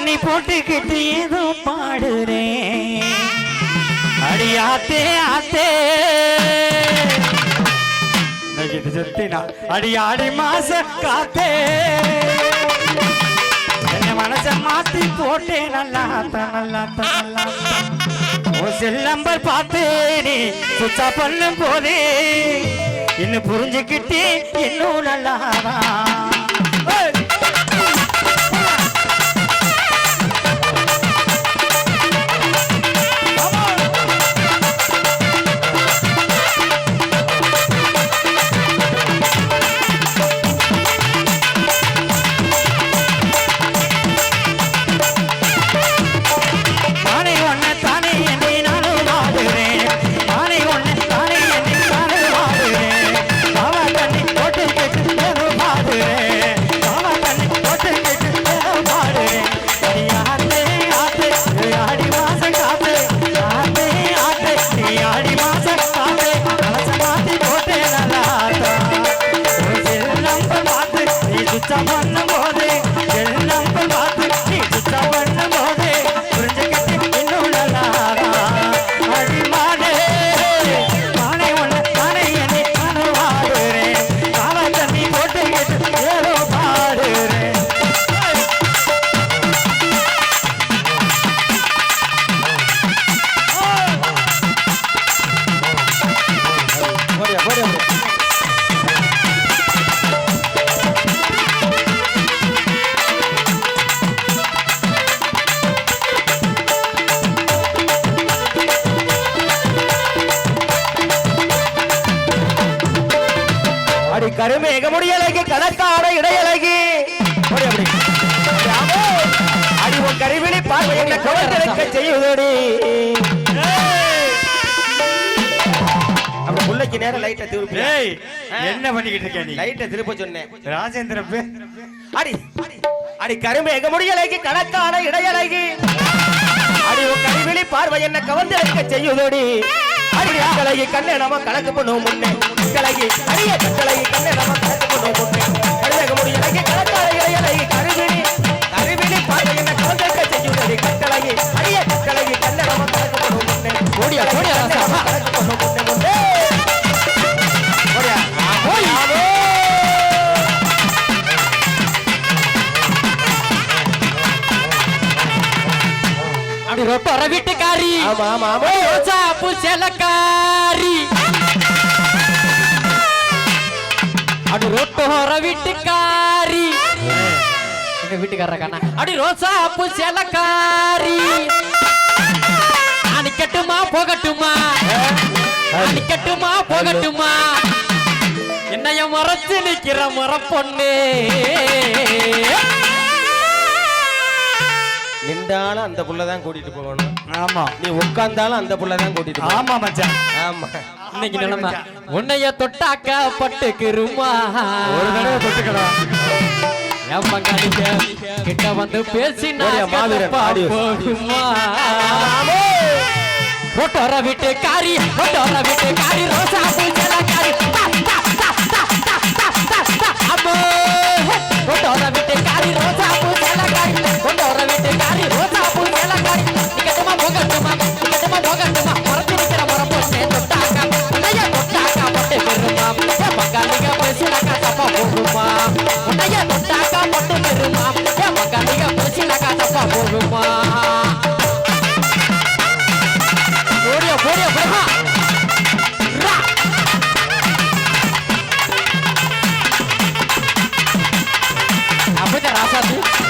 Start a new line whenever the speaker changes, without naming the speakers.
தண்ணி போட்டுக்கிட்டு ஏதோ பாடுறேன் அடியாத்தே ஆத்தே நகிட்டு செத்தினா அடி ஆடி மாச காத்தே. என்ன மனச மாத்தி போட்டேன் நல்லா நல்லா நல்லா உன் செல் நம்பர் பார்த்து நீ சுத்தா பண்ணும் போதே இன்னும் புரிஞ்சுக்கிட்டே இன்னும் நல்லாதான் நீ சுத்தா
கருமேக முடியலகி கணக்கான இடையலகி உன் கருவிழி பார்வை என்ன கவர்ந்திருக்க செய்யுதடி நேரம் லைட்டை திருப்பி
என்ன பண்ணிக்கிட்டு இருக்க நீ?
லைட்டை திருப்ப சொன்னேன்.
ராஜேந்திர
அடி அடி கருமேக முடியலகி கணக்கான இடையலகி அடி உன் கருவிழி பார்வை என்ன கவர்ந்திருக்க செய்யுதடி அடி கலகி கண்ணை நாம கணக்கு பண்ணுவோம் முன்னே. கலகி அடிய கலகி கண்ணை நாம கணக்கு பண்ணுவோம் முன்னே. கருமேக முடியலகி கணக்கான இடையலகி கருவிழி கருவிழி பார்வை என்ன கவர்ந்திருக்க செய்யுதடி கட்டளகி அடிய கலகி கண்ணை நாம கணக்கு பண்ணுவோம் முன்னே. ஓடியா ஓடியா கணக்கு பண்ணுவோம் முன்னே முன்னே. ஓடியா ஓடி ஆமோ
அப்படி ரொம்ப வர வீட்டுக்காரி
ஆமா ஆமா. ஆமா
ரோசாப்பு அடு அடி ரொட்டு காரி வீட்டுக்காரி. எங்க வீட்டுக்காரர கண்ணா? அடி ரோசாப்பு செலக்காரி. அணிக்கட்டுமா போகட்டுமா? அணிக்கட்டுமா போகட்டுமா? என்னைய மறைச்சு நிக்கிற முறப்பொண்ணு.
நின்றாலும் அந்த புள்ள தான் கூட்டிட்டு போகணும்.
ஆமா.
நீ உட்கார்ந்தாலும் அந்த புள்ள தான் கூட்டிட்டு
ஆமா மச்சான்.
ஆமா.
இன்னைக்கு நிலைமை. உன்னைய தொட்டாக்க பட்டுக்குருமா?
ஒரு தடவை தொட்டுக்கலாம்.
என் பங்காளிக்க கிட்ட வந்து பேசினா. போடுமா ரொட்டோர வீட்டு காரி ரொட்டோர வீட்டு காரி ரோசா பூஞ்சல আশা